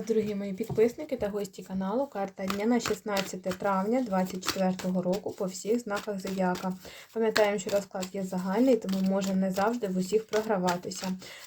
вас, дорогі мої підписники та гості каналу. Карта дня на 16 травня 2024 року по всіх знаках зодіака. Пам'ятаємо, що розклад є загальний, тому може не завжди в усіх програватися.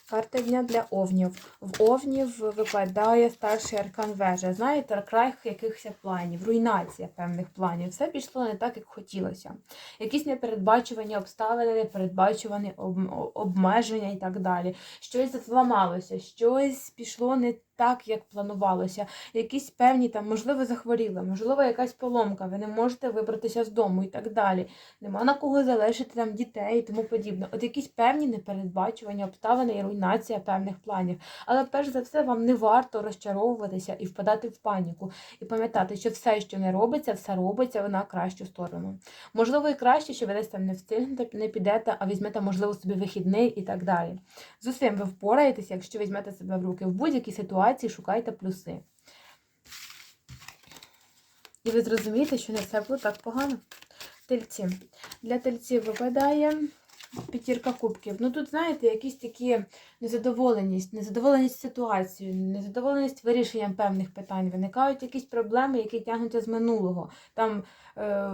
Карта дня для овнів. В овнів випадає старший аркан вежа. Знаєте, крах якихось планів, руйнація певних планів. Все пішло не так, як хотілося. Якісь непередбачувані обставини, непередбачувані об- обмеження і так далі. Щось зламалося, щось пішло не так, як планувалося. Якісь певні там, можливо, захворіли, можливо, якась поломка, ви не можете вибратися з дому і так далі. Нема на кого залишити там дітей і тому подібне. От якісь певні непередбачування, обставини і руйнація певних планів. Але перш за все, вам не варто розчаровуватися і впадати в паніку. І пам'ятати, що все, що не робиться, все робиться на кращу сторону. Можливо, і краще, що ви десь там не встигнете, не підете, а візьмете, можливо, собі вихідний і так далі. З усім ви впораєтеся, якщо візьмете себе в руки в будь-якій ситуації, шукайте плюси. І ви зрозумієте, що не все було так погано. Тельці. Для тельців випадає п'ятірка кубків. Ну тут, знаєте, якісь такі незадоволеність, незадоволеність ситуацією, незадоволеність вирішенням певних питань. Виникають якісь проблеми, які тягнуться з минулого. Там е,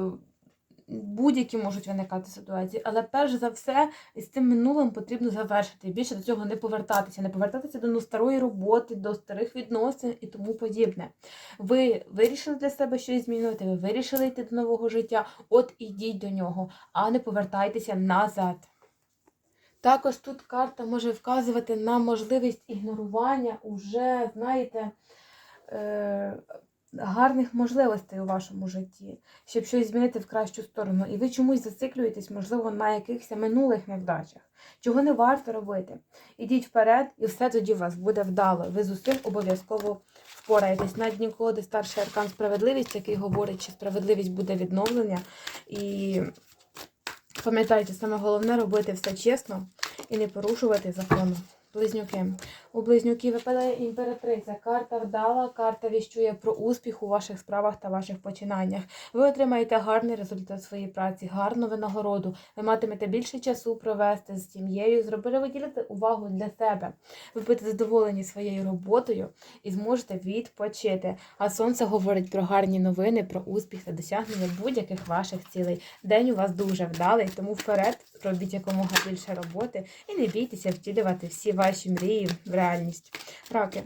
будь-які можуть виникати ситуації, але перш за все з цим минулим потрібно завершити. І більше до цього не повертатися, не повертатися до ну, старої роботи, до старих відносин і тому подібне. Ви вирішили для себе щось змінити, ви вирішили йти до нового життя, от ідіть до нього, а не повертайтеся назад. Також тут карта може вказувати на можливість ігнорування уже, знаєте, е, гарних можливостей у вашому житті, щоб щось змінити в кращу сторону. І ви чомусь зациклюєтесь, можливо, на якихось минулих невдачах, чого не варто робити. Ідіть вперед, і все тоді у вас буде вдало. Ви з усім обов'язково впораєтесь. На дні колоди старший аркан справедливість, який говорить, що справедливість буде відновлення. І пам'ятайте, саме головне робити все чесно і не порушувати закону. Близнюки. У близнюків випадає імператриця. Карта вдала, карта віщує про успіх у ваших справах та ваших починаннях. Ви отримаєте гарний результат своєї праці, гарну винагороду. Ви матимете більше часу провести з сім'єю, зробили виділити увагу для себе. Ви будете задоволені своєю роботою і зможете відпочити. А сонце говорить про гарні новини, про успіх та досягнення будь-яких ваших цілей. День у вас дуже вдалий, тому вперед робіть якомога більше роботи і не бійтеся втілювати всі ваші мрії в реальність. Раки.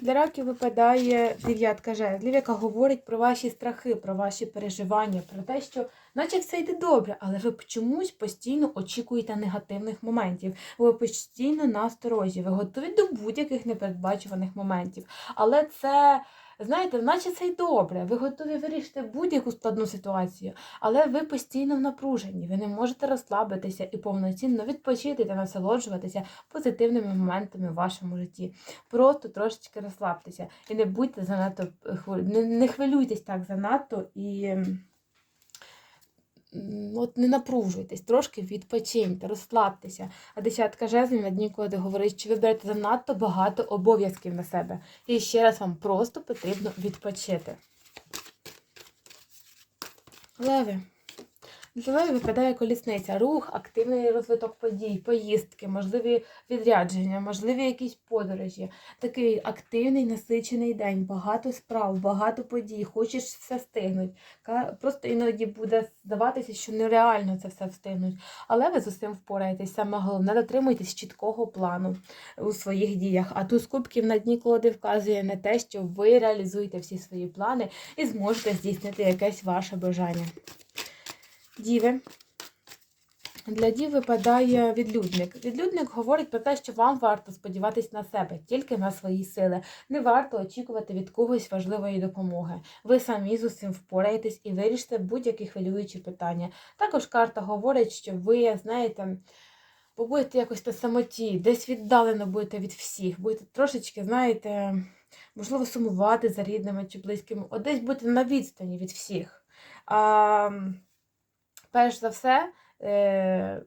Для раків випадає дев'ятка жезлів, яка говорить про ваші страхи, про ваші переживання, про те, що, наче все йде добре, але ви чомусь постійно очікуєте негативних моментів. Ви постійно насторожі, ви готові до будь-яких непередбачуваних моментів. Але це. Знаєте, наче це й добре, ви готові вирішити будь-яку складну ситуацію, але ви постійно в напруженні, ви не можете розслабитися і повноцінно відпочити та насолоджуватися позитивними моментами в вашому житті. Просто трошечки розслабтеся і не будьте занадто не, не хвилюйтесь так занадто і. От не напружуйтесь, трошки відпочиньте, розслабтеся. А десятка жезлів на дні говорить, що ви берете занадто багато обов'язків на себе. І ще раз вам просто потрібно відпочити. Леви. Для випадає колісниця, рух, активний розвиток подій, поїздки, можливі відрядження, можливі якісь подорожі. Такий активний, насичений день, багато справ, багато подій, хочеш все встигнути. Просто іноді буде здаватися, що нереально це все встигнути. Але ви з усім впораєтесь. Саме головне, дотримуйтесь чіткого плану у своїх діях. А туз кубків на дні колоди вказує на те, що ви реалізуєте всі свої плани і зможете здійснити якесь ваше бажання. Діви. Для дів випадає відлюдник. Відлюдник говорить про те, що вам варто сподіватись на себе, тільки на свої сили. Не варто очікувати від когось важливої допомоги. Ви самі з усім впораєтесь і вирішите будь-які хвилюючі питання. Також карта говорить, що ви, знаєте, побудете якось на самоті, десь віддалено будете від всіх, будете трошечки, знаєте, можливо, сумувати за рідними чи близькими, от десь будете на відстані від всіх. А, перш за все, е,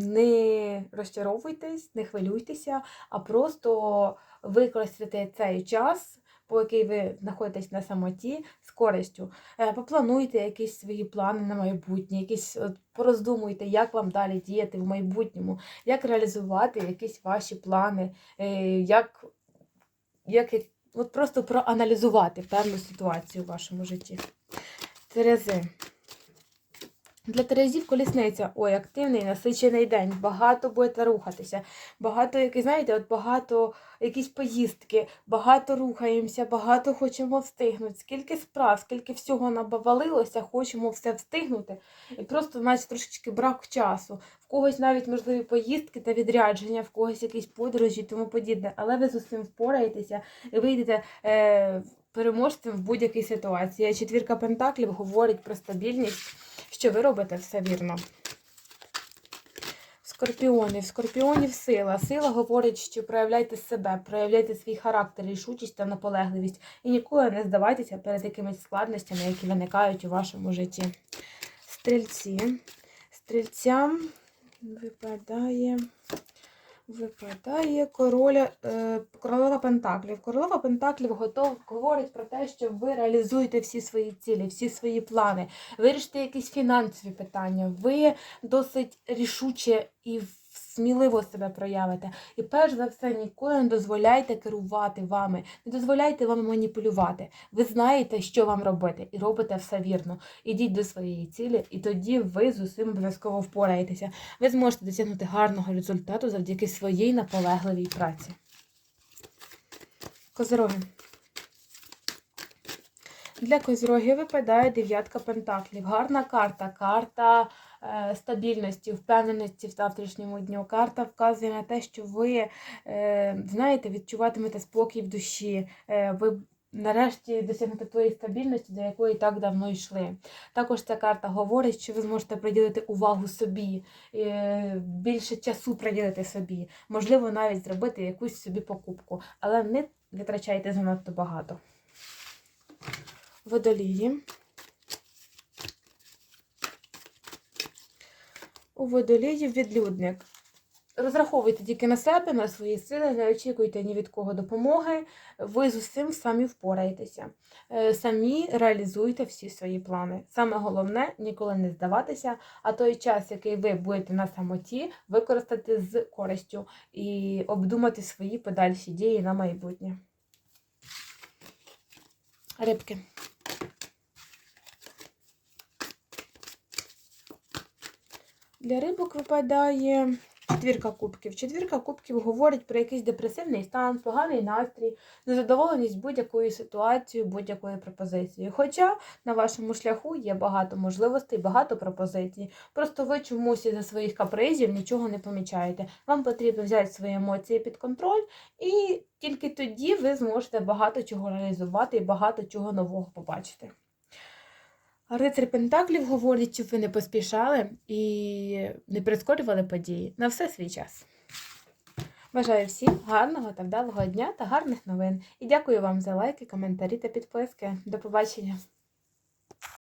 не розчаровуйтесь, не хвилюйтеся, а просто використайте цей час, по який ви знаходитесь на самоті, з користю. Е, Поплануйте якісь свої плани на майбутнє, якісь от, пороздумуйте, як вам далі діяти в майбутньому, як реалізувати якісь ваші плани, е, як, як, от просто проаналізувати певну ситуацію в вашому житті. Терези. Для Терезів колісниця. Ой, активний, насичений день. Багато будете рухатися. Багато, які, знаєте, от багато якісь поїздки, багато рухаємося, багато хочемо встигнути. Скільки справ, скільки всього набавалилося, хочемо все встигнути. І просто, значить, трошечки брак часу. В когось навіть можливі поїздки та відрядження, в когось якісь подорожі тому подібне. Але ви з усім впораєтеся і вийдете. Е- Переможцем в будь-якій ситуації. Четвірка пентаклів говорить про стабільність, що ви робите все вірно. Скорпіони. В скорпіонів сила. Сила говорить, що проявляйте себе, проявляйте свій характер, рішучість та наполегливість. І ніколи не здавайтеся перед якимись складностями, які виникають у вашому житті. Стрільці. Стрільцям випадає. Випадає короля, е, королева Пентаклів. Королева Пентаклів готов, говорить про те, що ви реалізуєте всі свої цілі, всі свої плани, вирішите якісь фінансові питання, ви досить рішуче і сміливо себе проявите. І перш за все, ніколи не дозволяйте керувати вами, не дозволяйте вам маніпулювати. Ви знаєте, що вам робити, і робите все вірно. Ідіть до своєї цілі, і тоді ви з усім обов'язково впораєтеся. Ви зможете досягнути гарного результату завдяки своїй наполегливій праці. Козироги. Для козирогів випадає дев'ятка пентаклів. Гарна карта, карта стабільності, впевненості в завтрашньому дню. Карта вказує на те, що ви е, знаєте, відчуватимете спокій в душі. Е, ви Нарешті досягнути тої стабільності, до якої так давно йшли. Також ця карта говорить, що ви зможете приділити увагу собі, е, більше часу приділити собі, можливо, навіть зробити якусь собі покупку, але не витрачайте занадто багато. Водолії. У водоліїв відлюдник. Розраховуйте тільки на себе, на свої сили, не очікуйте ні від кого допомоги. Ви з усім самі впораєтеся. Е, Самі реалізуйте всі свої плани. Саме головне ніколи не здаватися, а той час, який ви будете на самоті, використати з користю і обдумати свої подальші дії на майбутнє. Рибки. Для рибок випадає четвірка кубків. Четвірка кубків говорить про якийсь депресивний стан, поганий настрій, незадоволеність будь-якою ситуацією, будь-якою пропозицією. Хоча на вашому шляху є багато можливостей, багато пропозицій. Просто ви чомусь із-за своїх капризів нічого не помічаєте. Вам потрібно взяти свої емоції під контроль, і тільки тоді ви зможете багато чого реалізувати і багато чого нового побачити. Рицар Пентаклів говорить, щоб ви не поспішали і не прискорювали події на все свій час. Бажаю всім гарного та вдалого дня та гарних новин. І дякую вам за лайки, коментарі та підписки. До побачення!